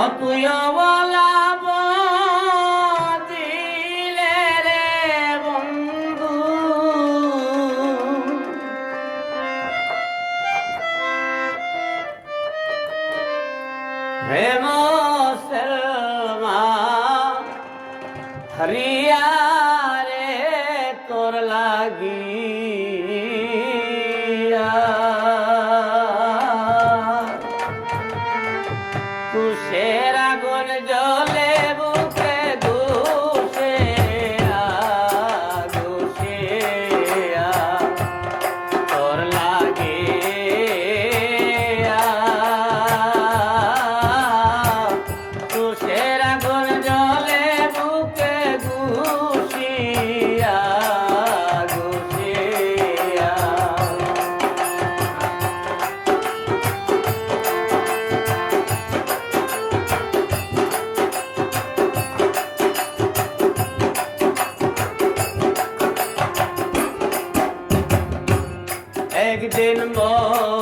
অতুয়লা দিলে রে বন্ধু। প্রেম হরিয়া রে তোর লাগি একদিন মন